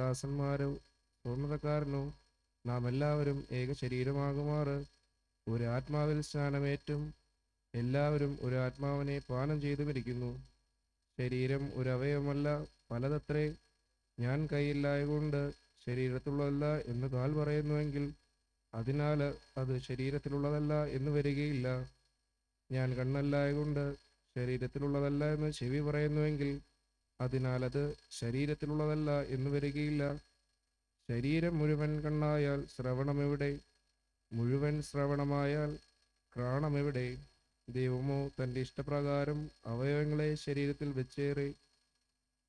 ദാസന്മാരോ പൂർണതക്കാരനോ നാം എല്ലാവരും ഏക ശരീരമാകുമാറ്. ഒരു ആത്മാവിൽ സ്നാനമേറ്റും എല്ലാവരും ഒരു ആത്മാവിനെ പാനം ചെയ്തു ശരീരം ഒരു അവയവമല്ല പലതത്രേ. ഞാൻ കൈയില്ലായകൊണ്ട് ശരീരത്തിലുള്ളതല്ല എന്ന് കാൽ പറയുന്നുവെങ്കിൽ അതിനാൽ അത് ശരീരത്തിലുള്ളതല്ല എന്ന് വരികയില്ല. ഞാൻ കണ്ണല്ലായകൊണ്ട് ശരീരത്തിലുള്ളതല്ല എന്ന് ചെവി പറയുന്നുവെങ്കിൽ അതിനാൽ അത് ശരീരത്തിലുള്ളതല്ല എന്ന് വരികയില്ല. ശരീരം മുഴുവൻ കണ്ണായാൽ ശ്രവണമെവിടെ? മുഴുവൻ ശ്രവണമായാൽ ക്രാണമെവിടെ? ദൈവമോ തന്റെ ഇഷ്ടപ്രകാരം അവയവങ്ങളെ ശരീരത്തിൽ വെച്ചേറി.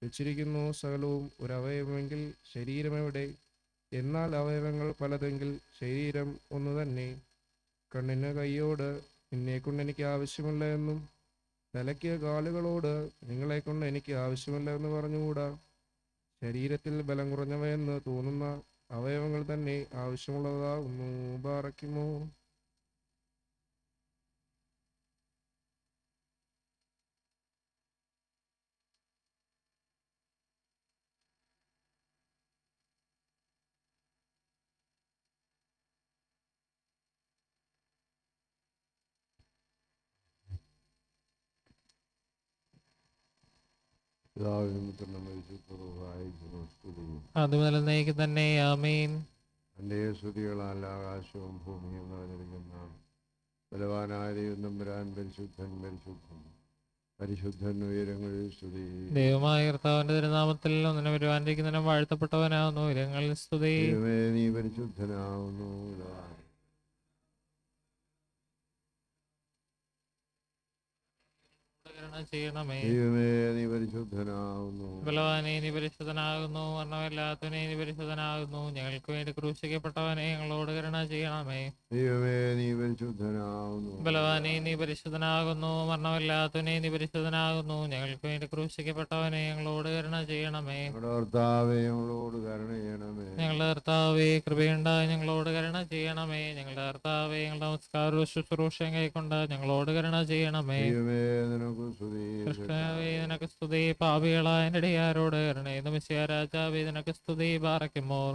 വെച്ചിരിക്കുന്നു സകലവും ഒരവയവമെങ്കിൽ ശരീരമെവിടെ? എന്നാൽ അവയവങ്ങൾ പലതെങ്കിൽ ശരീരം ഒന്നു തന്നെ. കണ്ണിന് കൈയോട് നിന്നെക്കൊണ്ട് എനിക്ക് ആവശ്യമില്ല എന്നും തലയ്ക്ക് കാലുകളോട് നിങ്ങളെ കൊണ്ട് എനിക്ക് ആവശ്യമില്ല എന്ന് പറഞ്ഞുകൂടാ? ശരീരത്തിൽ ബലം കുറഞ്ഞവയെന്ന് തോന്നുന്ന അവയവങ്ങൾ തന്നെ ആവശ്യമുള്ളതാകുന്നു. ബാറയ്ക്കുമോ പിതാവിനും പുത്രനും പരിശുദ്ധവും സ്തുതി അത് തന്നെ ആമീൻ. എന്റെ സ്തുതികളാൽ ആകാശവും ഭൂമിയും നിറഞ്ഞിരിക്കുന്ന ബലവാനായ തമ്പുരാൻ പരിശുദ്ധൻ പരിശുദ്ധൻ പരിശുദ്ധൻ ഉയരങ്ങളിൽ സ്തുതി. ദൈവമായ കർത്താവിന്റെ തിരുനാമത്തിൽ ഒന്നിനെ വരുവാനിരിക്കുന്നതിനും വാഴ്ത്തപ്പെട്ടവനാവുന്നു ഉയരങ്ങളിൽ സ്തുതി. നീ പരിശുദ്ധനാവുന്നു കരുണ ചെയ്യണമേ ദൈവമേ നീ പരിശുദ്ധനാവുന്നു ബലവാനെ നീ പരിശുദ്ധനാകുന്നു. വർണമില്ലാത്തവനെ നീ പരിശുദ്ധനാകുന്നു. ഞങ്ങൾക്ക് വേണ്ടി ക്രൂശിക്കപ്പെട്ടവനെ ഞങ്ങളോട് കരുണ ചെയ്യണമേ. ദൈവമേ നീ പരിശുദ്ധനാകുന്നു. ബലവാനെ നീ പരിശുദ്ധനാകുന്നു. മരണമില്ലാത്തവനെ നീ പരിശുദ്ധനാകുന്നു. ഞങ്ങൾക്ക് വേണ്ടി ക്രൂശിക്കപ്പെട്ടവനെ ഞങ്ങളോട് കരുണ ചെയ്യണമേ. ഞങ്ങളുടെ കർത്താവേ ഞങ്ങളോട് കരുണ ചെയ്യണമേ. ഞങ്ങളുടെ കർത്താവേ കൃപയുണ്ടായി ഞങ്ങളോട് കരുണ ചെയ്യണമേ. ഞങ്ങളുടെ കർത്താവേ ഞങ്ങളുടെ നമസ്കാരവും ശുശ്രൂഷയും കൈക്കൊണ്ട് ഞങ്ങളോട് കരുണ ചെയ്യണമേ. ദൈവമേ നിനക്ക് സ്തുതി കൃഷ്ണവേ നിനക്ക് സ്തുതി. പാപികളായ സ്തുതി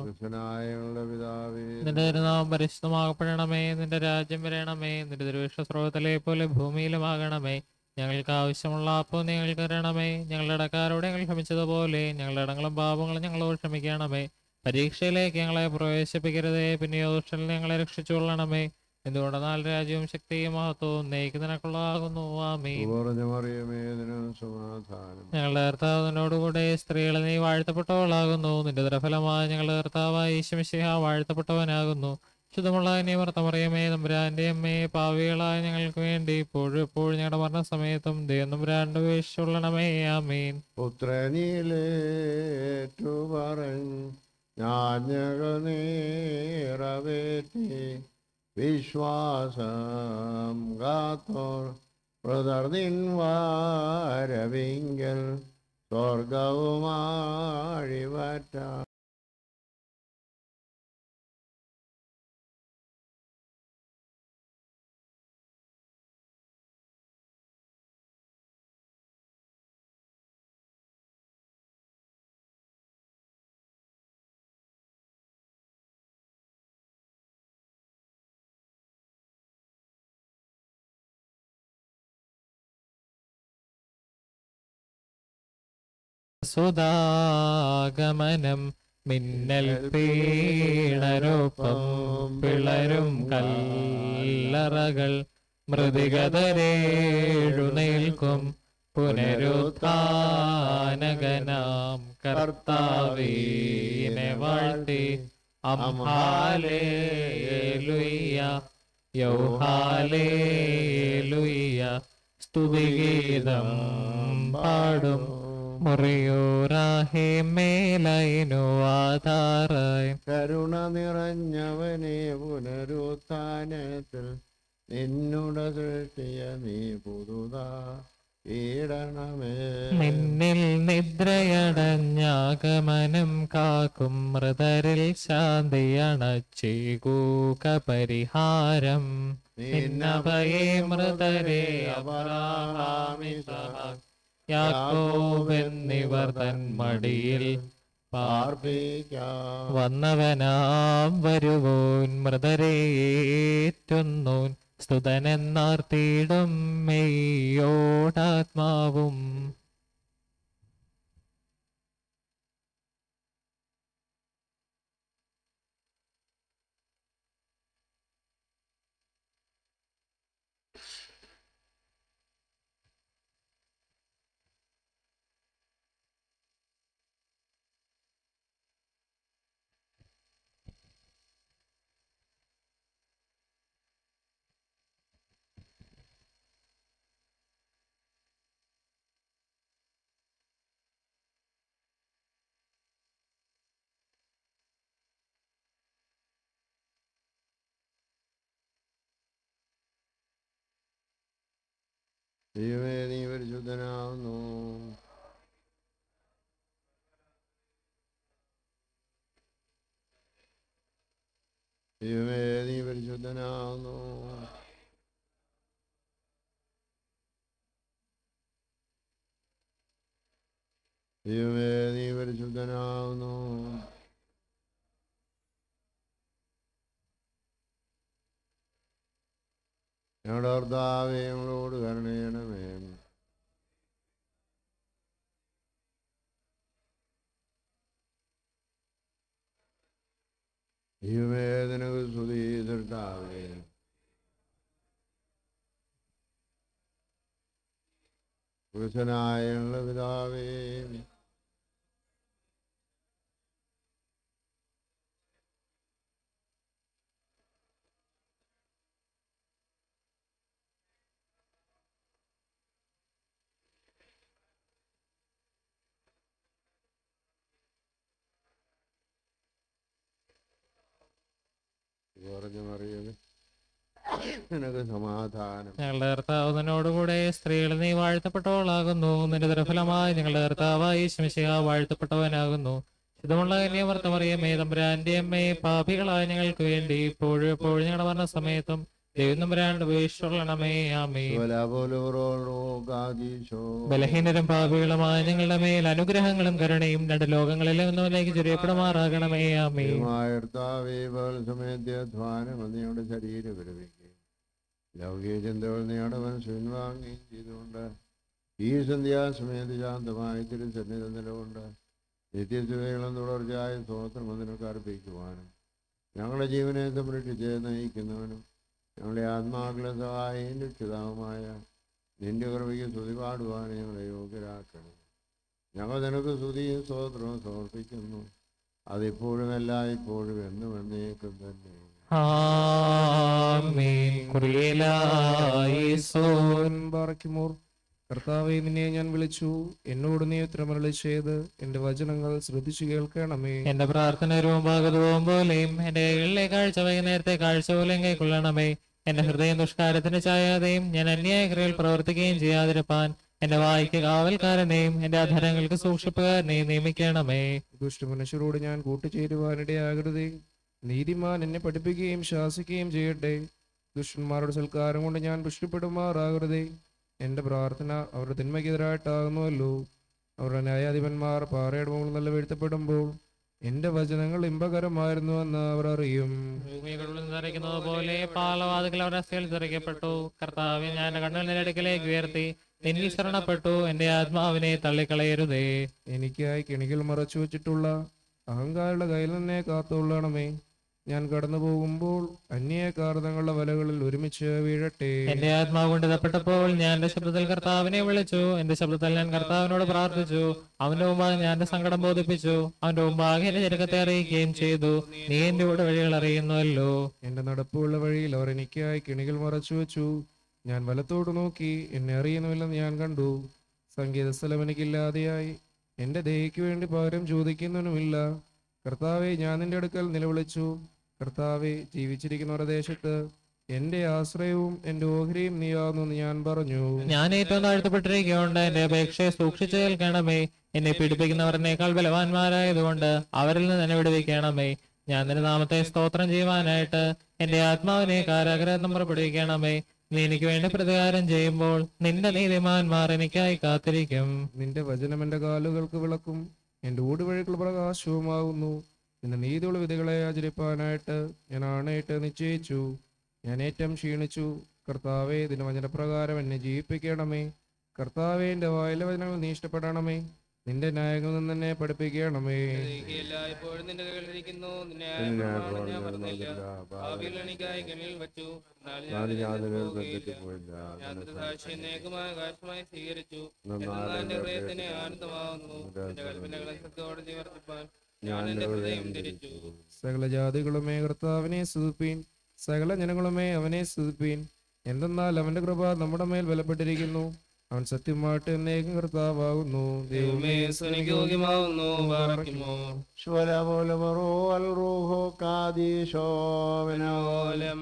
കൃഷ്ണനായ ഞങ്ങളുടെ പിതാവേ. നിന്റെ തിരുനാമം പരിശുദ്ധമാകപ്പെടണമേ നിന്റെ രാജ്യം വരണമേ. നിന്റെ തിരുവിഷ സ്രോതത്തിലെ പോലെ ഭൂമിയിലുമാകണമേ. ഞങ്ങൾക്ക് ആവശ്യമുള്ള അപ്പോൾ ഞങ്ങൾക്ക് തരണമേ ഞങ്ങളുടെ ഇടക്കാരോട് ഞങ്ങൾ ക്ഷമിച്ചതുപോലെ. ഞങ്ങളുടെ ഇടങ്ങളും പാപങ്ങളും ഞങ്ങളോട് ക്ഷമിക്കണമേ. പരീക്ഷയിലേക്ക് ഞങ്ങളെ പ്രവേശിപ്പിക്കരുതേ. പിന്നെയോ ദുഷ്ടനിൽ ഞങ്ങളെ രക്ഷിച്ചുകൊള്ളണമേ. എന്തുകൊണ്ടെന്നാൽ രാജ്യവും ശക്തിയും മഹത്വവും നെയ്ക്ക് നിനക്കുള്ളതാകുന്നു ആമീൻ പറഞ്ഞ മറിയമേ നിന സമാധാനം. ഞങ്ങളുടെ കർത്താവിനോടുകൂടെ സ്ത്രീകളെ നീ വാഴ്ത്തപ്പെട്ടവളാകുന്നു. നിന്റെ ദുരഫലമായ ഞങ്ങളുടെ കർത്താവായ ഈശമിശിഹ വാഴ്ത്തപ്പെട്ടവനാകുന്നു. ശുദ്ധമുള്ള നീ വർത്തമറിയമേ നമ്പുരാന്റെ അമ്മയെ പാവികളായ ഞങ്ങൾക്ക് വേണ്ടി ഇപ്പോഴും എപ്പോഴും ഞങ്ങളുടെ മരണസമയത്തും ദൈവം തമ്പുരാന്റെ വീഴ്ചയുള്ളണമേ ആമീൻ. പുത്രനിലേറ്റു ഞാൻ ഞങ്ങൾ നേറവേറ്റി വിശ്വാസം കാത്തോർ പ്രതർന്നിൻ വാരവിങ്കൽ സുധാഗമനം മിന്നൽ പീണരൂപം പിളരും കല്ലറകൾ മൃതികതരേഴുന്നേൽക്കും പുനരുത്ഥാനകനാം കർത്താവീനെ വാഴ്ത്തി അംഹാലേലുയ്യ യൗഹാലേലുയ്യ സ്തുതിഗീതം പാടും. മുറിയൂറാഹേ മേലൈനു ആധാറായി കരുണ നിറഞ്ഞവനെ പുനരുത്ഥാനത്തിൽ നിന്നുട സൃഷ്ടിയ നീ പുതുതാ നിന്നിൽ നിദ്രയടഞ്ഞാഗമനം കാക്കും മൃതരിൽ ശാന്തിയണച്ചേകൂക പരിഹാരം നിന്നഭയേ മൃതരേ അപരാമി യാക്കോബ് മടിയിൽ വന്നവനാം വരുവോൻ മൃതരേറ്റുന്നോൻ. സ്തുതനെന്നാർത്തിയിടും മെയ്യോടാത്മാവും. ദൈവമേ നീ പരിശുദ്ധനാവുന്നു ദൈവമേ നീ പരിശുദ്ധനാവുന്നു ദൈവമേ നീ പരിശുദ്ധനാവുന്നു ഞങ്ങളുടെ ഞങ്ങളോട് കരുണയണമേ. ദൈവവേദനകൾ സ്തുതിർത്താവേ പുരുഷനായ ഞങ്ങളുടെ പിതാവേ പറഞ്ഞു മറിയത് നിനക്ക് സമാധാനം. ഞങ്ങളുടെ കർത്താവിനോടുകൂടെ സ്ത്രീകൾ നീ വാഴ്ത്തപ്പെട്ടവളാകുന്നു. നിന്റെ ദുരഫലമായി ഞങ്ങളുടെ കർത്താവായി ശമിശിക വാഴ്ത്തപ്പെട്ടവനാകുന്നു. ശുദ്ധമുള്ള കന്യമർത്തമറിയമേ തമ്പുരാന്റെ അമ്മയെ പാപികളായ ഞങ്ങൾക്ക് വേണ്ടി ഇപ്പോഴും എപ്പോഴും ഞങ്ങളുടെ മരണ ഉപേക്ഷിച്ചുള്ളണമേ ആമേ ബലഹീനരും പാപികളുമായ ഞങ്ങളുടെ മേൽ അനുഗ്രഹങ്ങളും കരുണയും രണ്ട് ലോകങ്ങളിലും ഒന്നിലേക്ക് ചുരിയപ്പെടുമാറാകണമേ ആമേ കർത്താവേ പകൽ സമയത്തെ അധ്വാനം നീയുടെ ശരീരം വിരമിക്കുകയും ലൗകിക ചിന്തകൾ നീയുടെ മനസ്സ് പിൻവാങ്ങുകയും ചെയ്തുകൊണ്ട് ഈ സന്ധ്യാസമയത്ത് ശാന്തമായി തിരുസന്നിധി നിലകൊണ്ട് നിത്യസുഖകളും തുടർച്ചയായ സ്തോത്രം അതിനൊക്കെ അർപ്പിക്കുവാനും ഞങ്ങളുടെ ജീവനെ സംരക്ഷിച്ച് നയിക്കുന്നവനും ഞങ്ങളുടെ ആത്മാക്കളെ സഹായം രക്ഷിതാവുമായ നിന്റെ കൃപയ്ക്ക് സ്തുതി പാടുവാൻ ഞങ്ങളെ യോഗ്യരാക്കണം ഞങ്ങൾ നിനക്ക് സ്തുതിയും സ്തോത്രവും സമർപ്പിക്കുന്നു. അതിപ്പോഴും എല്ലാ ഇപ്പോഴും എന്നും എന്നേക്കും തന്നെ. ആമേൻ. കുറിയലായിസോൻ ബാറയ്ക്കുമോർ കർത്താവെ നിന്നെ ഞാൻ വിളിച്ചു. എന്നോട് നീ ഉത്തരമരളി ചെയ്ത്. എന്റെ വചനങ്ങൾ ശ്രദ്ധിച്ചു കേൾക്കണമേ. എന്റെ പ്രാർത്ഥന രൂപാകതവും പോലെയും എന്റെ കൈകളിലെ കാഴ്ച വൈകുന്നേരത്തെ കാഴ്ച പോലെയും കൈക്കൊള്ളണമേ. എന്റെ ഹൃദയം ദുഷ്കാരത്തിന് ചായാതെയും ഞാൻ അന്യായ ക്രിയയിൽ പ്രവർത്തിക്കുകയും ചെയ്യാതിരുപ്പാൻ എന്റെ വായിക്ക് കാവൽക്കാരനെയും എന്റെ അധരങ്ങൾക്ക് സൂക്ഷിപ്പുകാരനെയും നിയമിക്കണമേ. ദുഷ്ടമനുഷ്യരോട് ഞാൻ കൂട്ടുചേരുവാനിടയാകരുതേ. നീതിമാൻ എന്നെ പഠിപ്പിക്കുകയും ശാസിക്കുകയും ചെയ്യട്ടെ. ദുഷ്ടന്മാരുടെ സൽക്കാരം കൊണ്ട് ഞാൻ പുഷ്ടിപ്പെടുമാറാകരുതേ എന്റെ പ്രാർത്ഥന അവരുടെ തിന്മയ്ക്കെതിരായിട്ടാകുന്നുവല്ലോ. അവരുടെ ന്യായാധിപന്മാർ പാറയുടെ മുകളിൽ നല്ല വീഴ്ത്തപ്പെടുമ്പോൾ എന്റെ വചനങ്ങൾ ഇമ്പകരമായിരുന്നു എന്ന് അവർ അറിയും. നിറയ്ക്കുന്നത് പോലെ പാലവാതികൾ അവരുടെ അസ്ഥയിൽ തെറിക്കപ്പെട്ടു കർത്താവ് ഞാൻ കണ്ണുകൾ നിന്റെ ഉയർത്തി. ശരണപ്പെട്ടു. എന്റെ ആത്മാവിനെ തള്ളിക്കളയരുതേ. എനിക്കായി കെണികൾ മറച്ചു വെച്ചിട്ടുള്ള അഹങ്കാരിയുടെ കയ്യിൽ നിന്നെ കാത്തുകൊള്ളണമേ. ഞാൻ കടന്നു പോകുമ്പോൾ അന്യക്കാർ തങ്ങളുടെ വലകളിൽ ഒരുമിച്ച് വീഴട്ടെ. എന്റെ ആത്മാവ് കൊണ്ട് ഇതപ്പെട്ടപ്പോൾ ഞാൻ എന്റെ ശബ്ദത്തിൽ കർത്താവിനെ വിളിച്ചു. എന്റെ ശബ്ദത്തിൽ ഞാൻ കർത്താവിനോട് പ്രാർത്ഥിച്ചു. അവന്റെ മുമ്പാകെ ഞാൻ എന്റെ സങ്കടം ബോധിപ്പിച്ചു. അവന്റെ മുമ്പാകെ എന്റെ ഞെരുക്കത്തെ അറിയിക്കുകയും ചെയ്തു. നീ എന്റെ കൂടെ വഴികൾ അറിയുന്നുവല്ലോ. എന്റെ നടപ്പുള്ള വഴിയിൽ അവർ എനിക്കായി കിണികൾ മറച്ചു വെച്ചു. ഞാൻ വലത്തോട് നോക്കി. എന്നെ അറിയുന്നുമില്ലെന്ന് ഞാൻ കണ്ടു. സംഗീത സ്ഥലം എനിക്കില്ലാതെയായി. എന്റെ ദേഹിക്ക് വേണ്ടി പകരം ചോദിക്കുന്നവനുമില്ല. കർത്താവെ ഞാൻ നിന്റെ അടുക്കൽ നിലവിളിച്ചു. കർത്താവെ ജീവിച്ചിരിക്കുന്നവരുടെ ദേശത്ത് എന്റെ ആശ്രയവും എന്റെ ഓഹരിയും നീയാവുന്നു ഞാൻ പറഞ്ഞു. ഞാൻ ഏറ്റവും താഴ്ത്തപ്പെട്ടിരിക്കുകൊണ്ട് എന്റെ അപേക്ഷയെ സൂക്ഷിച്ചു കേൾക്കണമേ എന്നെ പിടിപ്പിക്കുന്നവരനേക്കാൾ ബലവാന്മാരായതുകൊണ്ട് അവരിൽ നിന്ന് എന്നെ വിടുവിക്കണമേ. ഞാൻ നിന്റെ നാമത്തെ സ്തോത്രം ചെയ്യുവാനായിട്ട് എന്റെ ആത്മാവിനെ കാരാഗ്രഹം പുറപ്പെടുവിക്കണമേ. നീ എനിക്ക് വേണ്ടി പ്രതികാരം ചെയ്യുമ്പോൾ നിന്റെ നീതിമാന്മാർ എനിക്കായി കാത്തിരിക്കും. നിന്റെ വചനം എന്റെ കാലുകൾക്ക് വിളക്കും. എന്റെ ഊടുവഴിക്കുള്ള പ്രകാശവുമാകുന്നു. നിന്റെ നീതിയുള്ള വിധികളെ ആചരിപ്പാനായിട്ട് ഞാൻ ആണയിട്ട് നിശ്ചയിച്ചു. ഞാൻ ഏറ്റവും ക്ഷീണിച്ചു. കർത്താവെ ഇതിന് വചനപ്രകാരം എന്നെ ജീവിപ്പിക്കണമേ. കർത്താവെ എന്റെ വായിലെ വചനങ്ങൾ നീ ഇഷ്ടപ്പെടണമേ. നിന്റെ ന്യായങ്ങളിൽ നിന്ന് എന്നെ പഠിപ്പിക്കണമേ. എല്ലായ്പ്പോഴും നിന്റെ കയ്യിലിരിക്കുന്നു സ്വീകരിച്ചു. എന്റെ ആനന്ദമാകുന്നു നിന്റെ കൽപ്പനകളെ ശ്രദ്ധയോടെ നിവർത്തിപ്പാൻ ഞാൻ എന്റെ ഹൃദയം തിരിച്ചു സകല ജാതികളുമേ കർത്താവിനെ സ്തുതിപ്പീൻ. സകല ജനങ്ങളുമേ അവനെ സ്തുതിപ്പീൻ. എന്തെന്നാൽ അവന്റെ കൃപ നമ്മുടെ മേൽ ബലപ്പെട്ടിരിക്കുന്നു. അവൻ സത്യമായിട്ട് എന്നേക്കും കർത്താവാകുന്നു. ദൈവമേ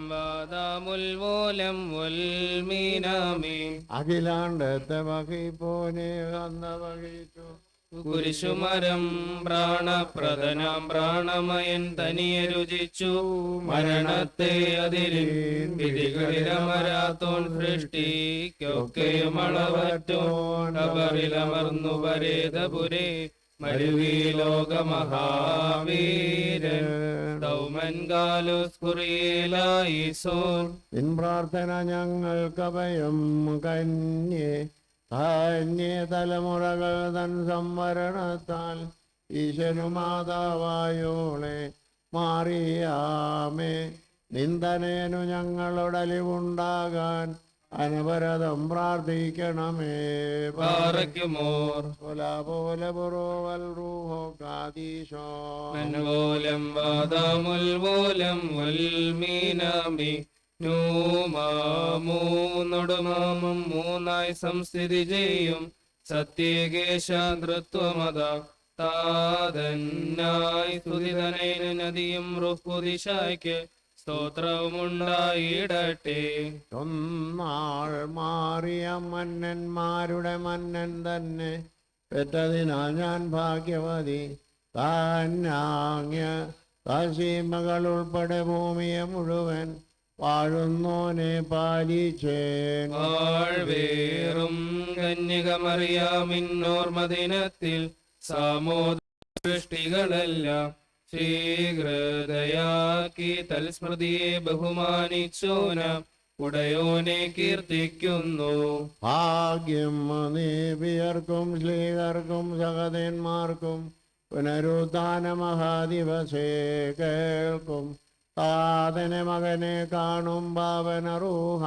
വാദാമുൽവോലം അഖിലാണ്ടത്തെ വഹിപ്പോനെ വന്ന വഹിച്ചു കുരിശുമരം പ്രാണപ്രദനാം പ്രാണമയൻ തനിയെ രുചിച്ചു മരണത്തെ അതിരിൽ വിധികളിലമരാത്തോൻ സൃഷ്ടിക്കൊക്കെയും അളവറ്റോൻ വരേതപുരെ ോകമഹാവീരൻ മരുവി ലോകമഹാവീരൻ ദൗമൻ കാലുസ് കുറിയിലായിസോൻ നിൻ പ്രാർത്ഥന കന്യേ. ധന്യ തലമുറകൾ തൻ സംവരണത്താൽ ഈശനു മാതാവായോളെ മാറിയാമേ. നിന്ദനേനു ഞങ്ങളുടലിവുണ്ടാകാൻ അനവരതം പ്രാർത്ഥിക്കണമേ. പാറയ്ക്കുമോർ. പോലെ പുറോവൽ റൂഹോ വൽമീനാമി മൂന്നൊടുമാമും മൂന്നായി സംസ്ഥിതി ചെയ്യും. സത്യേകേശാതൃത്വമത താതന്നായി സ്തുതിതനൈന നദിയും റുഹുദിശായ്ക്ക് സ്തോത്രവുമുണ്ടായിടട്ടെ. ഒന്നാൾ മാറിയ മന്നന്മാരുടെ മന്നൻ തന്നെ പെറ്റതിനാൽ ഞാൻ ഭാഗ്യവതി. താന്യാങ്യ താശീമകൾ ഉൾപ്പെടെ ഭൂമിയെ മുഴുവൻ വാഴുന്നോനെ പാലിച്ചേറും കന്യകമറിയാമിന്നോർമദിനത്തിൽ സാമോദ സൃഷ്ടികളെല്ലാം ശീഘ്രതയാക്കി തൽസ്മൃതിയെ ബഹുമാനിച്ചോന ഉടയോനെ കീർത്തിക്കുന്നു. ഭാഗ്യം നീപിയർക്കും ശ്രീകർക്കും സഹതന്മാർക്കും പുനരുദ്ധാന മഹാദിവസേ കേൾക്കും. താതനെ മകനെ കാണും പാവനറൂഹ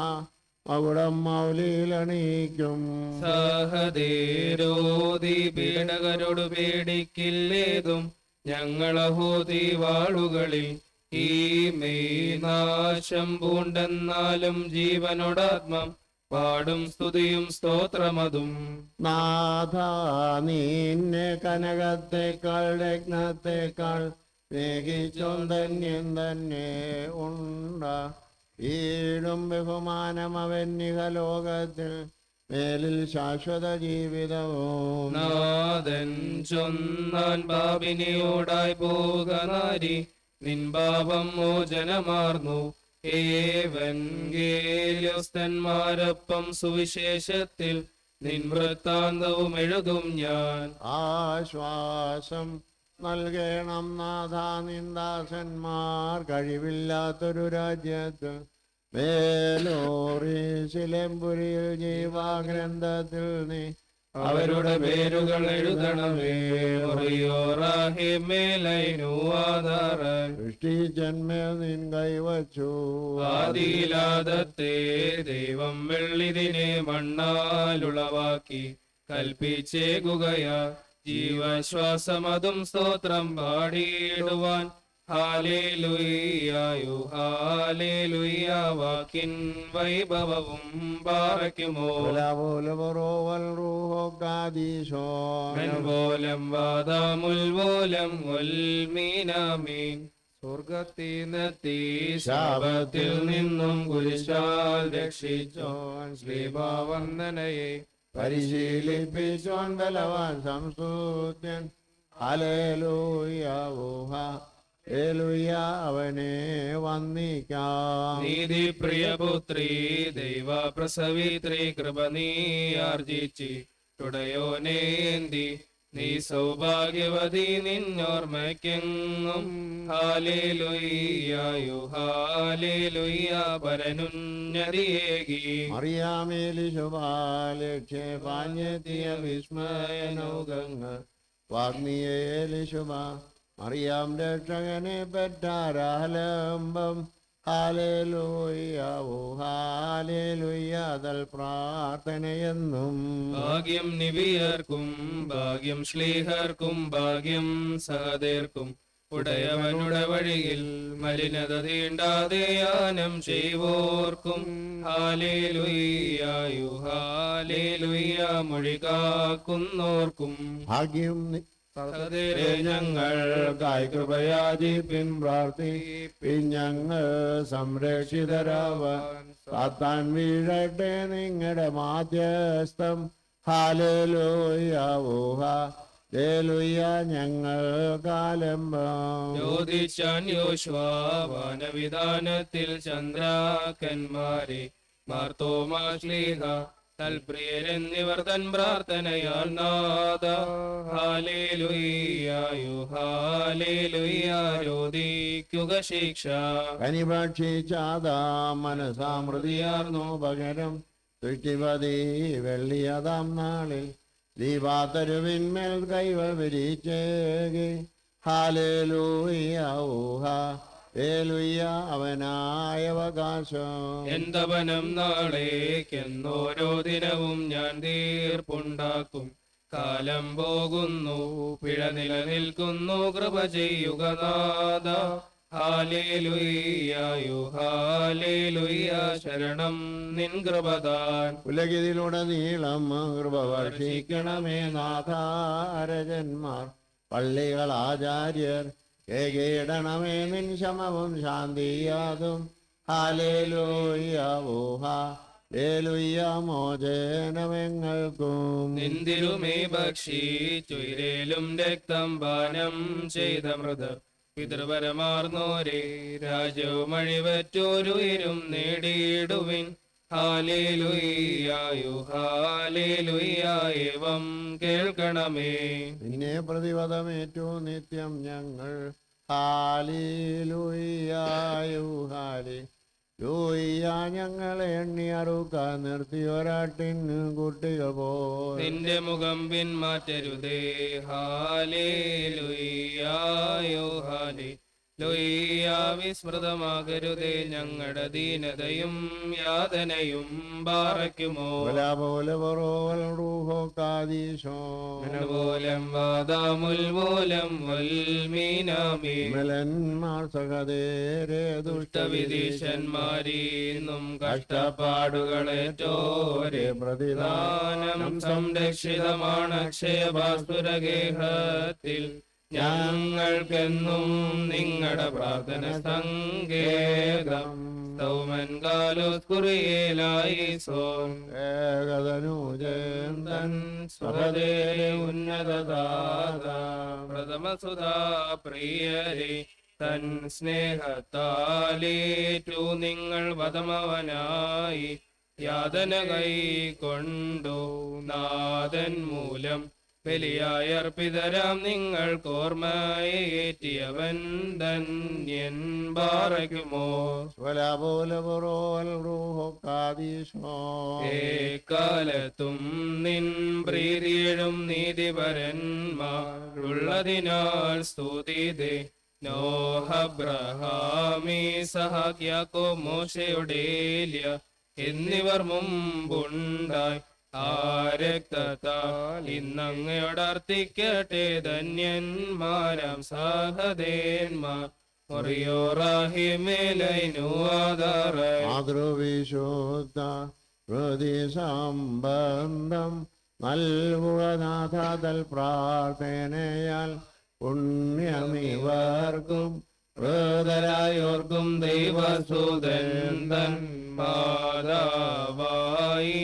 മകുടം മൗലിയിലണീക്കും സഹദേരോതി പീഡകരോട് പേടിക്കില്ലേതും ഞങ്ങളഹോതി വാളുകളിൽ. ഈ മെയ് നാശം പൂണ്ടെന്നാലും ജീവനോടാത്മം പാടും സ്തുതിയും സ്തോത്രമതും. നാഥ നിന്നെ കനകത്തെക്കാൾ രത്നത്തേക്കാൾ ധന്യം തന്നെ ഉണ്ട. ഈടും ബഹുമാനം അവന്യക ലോകത്തിൽ മേലിൽ ശാശ്വത ജീവിതവും. നാഥൻ ചൊന്നാൻ പാപിനിയോടായി പോകനാരി നിൻ പാപം മോചനമാർന്നു. ഏവൻഗേലിയോസ്തന്മാരൊപ്പം സുവിശേഷത്തിൽ നിൻ വൃത്താന്തവും എഴുതും ഞാൻ. ആശ്വാസം നൽകണം നാഥ നിന്ദാസന്മാർ. കഴിവില്ലാത്തൊരു രാജ്യത്ത് വേലോറിശിലമ്പുരിയിൽ ജീവാഗ്രന്ഥത്തിൽ നീ അവരുടെ പേരുകൾ എഴുതണമേ. സൃഷ്ടിച്ചന്മേൽ നിൻ കൈവച്ചു ആദിലാദത്തെ ദൈവം വെള്ളിതിനെ മണ്ണാലുളവാക്കി കൽപ്പിച്ചേകുകയാ. ജീവശ്വാസമതും സ്തോത്രം പാടിയിടുവാൻ. ഹാലേലുയ്യായു ഹാലേലുയ്യ വാക്കിൻ വൈഭവവും പാറയ്ക്കുമോ? പോലം വാദാമുൽവോലം ഉൽമീനാമീൻ സ്വർഗത്തീനത്തി ശാപത്തിൽ നിന്നും കുരിശാൽ രക്ഷിച്ചോൻ ശ്രീഭാവന്ദനയെ. പരിശീലിപ്പിച്ചോൻ ബലവാൻ സംസൂത്യൻ ഹല്ലേലൂയ അവനെ വന്ദിക്കാം. നീതി പ്രിയപുത്രി ദൈവ പ്രസവിത്രി കൃപ നീ ആർജിച്ചി. തുടയോനേന്തി നീ സൗഭാഗ്യവതി നിന്നോർമ്മയ്ക്കെങ്ങും. ഹാലേലുയ്യായു രക്ഷകനെ പെറ്റാരാലംബം. ഹാലേലൂയ്യാവോ ഹാലേലൂയ്യാതൽ പ്രാർത്ഥനയെന്നും. ഭാഗ്യം നിബിയർക്കും ഭാഗ്യം ശ്ലീഹർക്കും ഭാഗ്യം സഹദേർക്കും. ഉടയവനുടെ വഴിയിൽ മലിനത തീണ്ടാതെ യാനം ചെയ്വോർക്കും. ഹാലേലുയ്യായു ഹാലേലുയ്യ മൊഴി കാക്കുന്നോർക്കും. ഭാഗ്യം ഞങ്ങൾ ഞങ്ങൾക്കായി കൃപയാചിപ്പിൻ പ്രാർത്ഥിപ്പിൻ ഞങ്ങൾ സംരക്ഷിതരാവാൻ സാത്താൻ വീഴട്ടെ നിങ്ങളുടെ മാധ്യസ്ഥം. ഹാലേലൂയാവോ ഹാലേലൂയ ഞങ്ങൾ കാലംബം. യോശ്വാനവിധാനത്തിൽ ചന്ദ്രാക്കന്മാരെ. മാർത്തോമാശ്ലീഹ തൽപ്രിയരെന്നിവർ പ്രാർത്ഥനയാൽ നാദ ഹാലേലുയ്യായു ശിക്ഷ. കനിഭക്ഷിച്ചാതാ മനസാമൃതിയാർന്നു പകരം. തുഷ്ടിപതി വെള്ളിയതാം നാളിൽ ദീപാതരുവിന്മേൽ കൈവ വിരിച്ചേകി. ഹാലേലൂയ്യാവൂ ഹാലേലൂയ്യ അവനായ അവകാശം എന്തപനം നാളേക്കെന്നോരോ ദിനവും ഞാൻ തീർപ്പുണ്ടാക്കും. കാലം പോകുന്നു പിഴ നിലനിൽക്കുന്നു കൃപ ചെയ്യുക നാദ ശരണം നിൻ കൃപതാൻ ഉലകിതിലൂടെ നീളം കൃപ വർഷിക്കണമേ നാഥാരജന്മാർ പള്ളികൾ ആചാര്യർ ഏകീടണമേ നിൻ ശമവും ശാന്തിയാതും ഹാലേലൂയ്യാവോ ഹാലേലൂയ്യ മോചനമെങ്ങൾക്കും. നിന്തിരുമേ ഭക്ഷിച്ചുയിരേലും രക്തം പാനം ചെയ്ത മൃതർ. പിതൃപരമാർന്നോരേ രാജ്യവും അഴിവറ്റോരുയരും നേടിയിടുവിൻ. ഹാലേലുയ്യായു പ്രതിപദം കേൾക്കണമേ. നിന്നെ പ്രതിപദമേറ്റു നിത്യം ഞങ്ങൾ. ഹാലിലുയ്യായു ഹാലി ലൂയ്യ ഞങ്ങളെ എണ്ണി അറുക്കാൻ ഒരാട്ടിൻ കുട്ടികൾ പോ നിന്റെ മുഖം പിന്മാറ്റരുതേ. ഹാലേലുയ്യായോ ഹാലേ വിസ്മൃതമാകരുതേ ഞങ്ങളുടെ ദീനതയും യാതനയും പാറയ്ക്കുമോ മൂലം സഹദേരെ ദുഷ്ടവിധീശന്മാരീന്നും കഷ്ടപ്പാടുകളേറ്റോരെ പ്രതിദാനം സംരക്ഷിതമാണ് സംരക്ഷിതമാണ് അക്ഷയഭാസ്തുരഗേഹത്തിൽ ഞങ്ങൾക്കെന്നും നിങ്ങളുടെ പ്രാർത്ഥന സങ്കേതം. സൗമൻ കാലോസ്കുറിയേലായി സോൻ ഏകതനൂജന്തൻ സ്വതേരെ ഉന്നതദാത. പ്രഥമസുധാ പ്രിയരി തൻ സ്നേഹത്താലേറ്റു നിങ്ങൾ വധമവനായി. യാതന കൈ കൊണ്ടു നാഥൻ മൂലം ബലിയായി നിങ്ങൾ നിങ്ങൾക്കോർമ്മയേറ്റിയവൻ ധന്യൻ കാദീശോ ഏക്കാലത്തും നിൻ പ്രീതിയിലും നീതിപരന്മാരുള്ളതിനാൽ സ്തുതിതേ നോഹബ്രഹാമി സഹാക്യാക്കോ മോശയുടെ എന്നിവർ മുമ്പുണ്ടായി. ആ രക്തത്താൽ ഇന്നങ്ങയോടർത്തിക്കട്ടെ ധന്യന്മാരാം സഹദേന്മാർ. മാതൃവിശുദ്ധ ഹൃദി സംബന്ധം നൽകുകനാഥാതൽ പ്രാർത്ഥനയാൽ പുണ്യമിവർക്കും ഹൃദരായോർക്കും ദൈവസുതൻ തൻ മാതാവായി.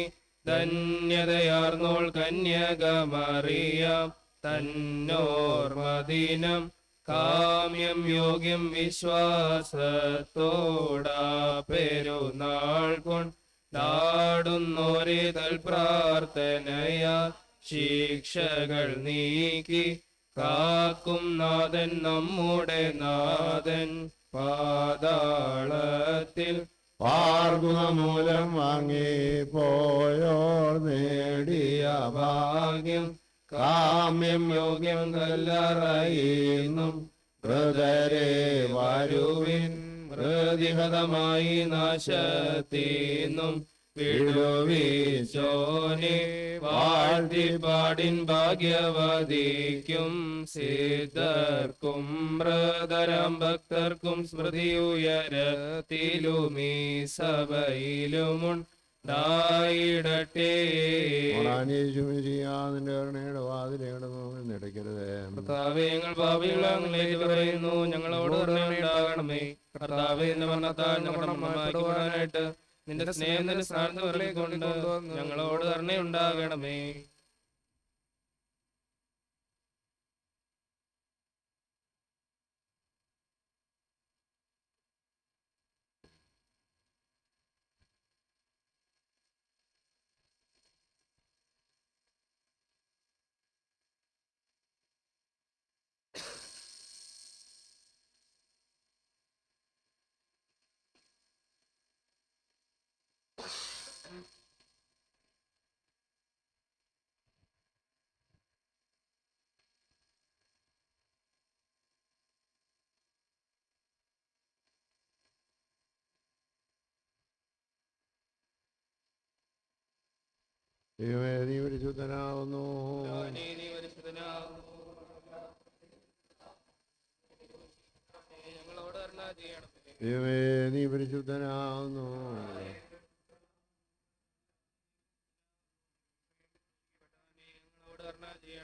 ധന്യതയാർന്നോൾ കന്യകമറിയ. തന്നോർമദീനം കാമ്യം യോഗ്യം വിശ്വാസത്തോടാ പെരുന്നാൾ കൊണ്ടാടുന്നോരെ തൽ പ്രാർത്ഥനയ ശിക്ഷകൾ നീക്കി കാക്കും നാഥൻ നമ്മുടെ നാഥൻ. പാതാളത്തിൽ പാർഗുണ മൂലം വാങ്ങി പോയോർ നേടിയ ഭാഗ്യം കാമ്യം യോഗ്യം കല്ലറയുന്നും ഹൃദരെ വരുവിൻ ഹൃദിഹതമായി നാശത്തീന്നും വിടുവിച്ചോനെ വാഴ്ത്തി പാടിൻ ഭാഗ്യവതിക്കും സിദ്ധർക്കും മൃതരം ഭക്തർക്കും സ്മൃതി ഉയരത്തിലുമീ നിന്റെ കരുണയുടെ വാതിലേടെ നിടയ്ക്കരുതേ കർത്താവേ ഞങ്ങൾ പാപികളെ പറയുന്നു ഞങ്ങളോട് കരുണയുണ്ടാകണമേ. കർത്താവേ എന്ന് പറഞ്ഞാൽ ഞങ്ങളുടെ നിന്റെ സ്നേഹം നിന്റെ സ്ഥാനത്ത് കൊണ്ട് ഞങ്ങളോട് കരുണയുണ്ടാകണമേ. ദൈവമേ നീ പരിശുദ്ധനാവുന്നു നീ ദൈവമേ പരിശുദ്ധനാവുന്നു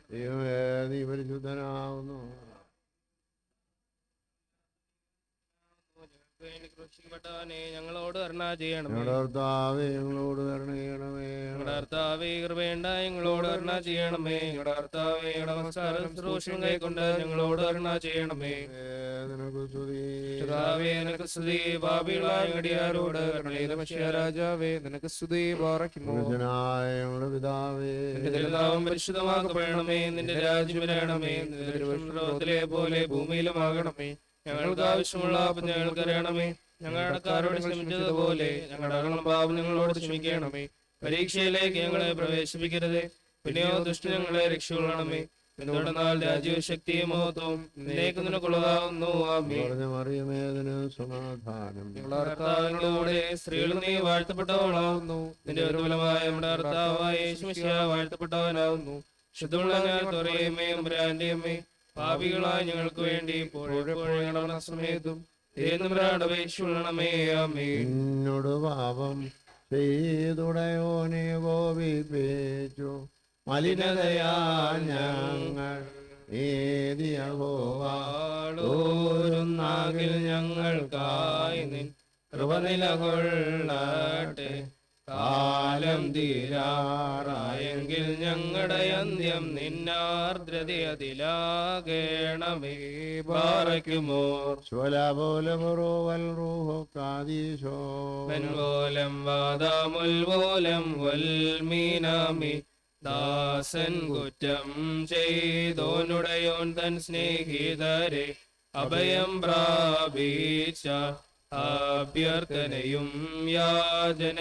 ദൈവമേ നീ പരിശുദ്ധനാവുന്നു ഞങ്ങൾക്ക് വേണ്ടി ക്രൂശിക്കപ്പെട്ടവനെ ഞങ്ങളോട് കരുണ ചെയ്യണമേ. കർത്താവേ ഞങ്ങളോട് കരുണ ചെയ്യണമേ. ഞങ്ങളുടെ കർത്താവേ കൃപയുണ്ട ഞങ്ങളോട് കരുണ ചെയ്യണമേ. കർത്താവേ നമസ്കാരം ശുശ്രൂഷയും കൈക്കൊണ്ട് ഞങ്ങളോട് കരുണ ചെയ്യണമേ. നിനക്ക് സ്തുതി. കർത്താവേ നിനക്ക് സ്തുതി. പാപികളായ ഞടിയാരോട് രാജാവേ നിനക്ക് സ്തുതി ഞങ്ങളുടെ പിതാവേ. പരിശുദ്ധമാക്കപ്പെടണമേ. നിന്റെ രാജ്യം വരണമേ. നിന്റെ പോലെ ഭൂമിയിലുമാകണമേ. ഞങ്ങൾക്ക് ആവശ്യമുള്ള ഞങ്ങൾക്ക് അറിയണമേ ഞങ്ങളുടെ കാരോട് ക്ഷമിച്ചതുപോലെ ഞങ്ങളുടെ അകളം പാപം ഞങ്ങളോട് ക്ഷമിക്കണമേ. പരീക്ഷയിലേക്ക് ഞങ്ങളെ പ്രവേശിപ്പിക്കരുത്. പിന്നെയോ ദുഷ്ട ഞങ്ങളെ രക്ഷകൊള്ളണമേ എന്തുകൊണ്ടെന്നാൽ രാജ്യവും ശക്തിയും മഹത്വവും സമാധാനം. കർത്താവിനോടെ സ്ത്രീകൾ നീ വാഴ്ത്തപ്പെട്ടവളാവുന്നു. നിന്റെ ഒരു ഫലമായ നമ്മുടെ വാഴ്ത്തപ്പെട്ടവനാവുന്നു. ശുദ്ധമുള്ള ഞാൻ തുറയുമേ പാപികളായ ഞങ്ങൾക്ക് വേണ്ടി സമയത്തും എന്നോട് പാപം ചെയ്തുടയോനെ കോപിപ്പിച്ചു. മലിനതയാ ഞങ്ങൾ വാളോരുന്നാകിൽ ഞങ്ങൾക്കായി നിൻ കൃപ നിലകൊള്ളട്ടെ കാലം തീരാറായെങ്കിൽ ഞങ്ങളുടെ അന്ത്യം നിന്നാർദ്രതയതിലാകേണമേ. പാറയ്ക്കുമോർ സ്വലപോലമുറുവൽ റൂഹോ പോലം വാദാമുൽ വാദാമുൽപോലം വൽമീനാമി. ദാസൻ കുറ്റം ചെയ്തോനുടയോൻ തൻ സ്നേഹിതരെ അഭയം പ്രാപിച്ച അഭ്യർത്ഥനയും യാചന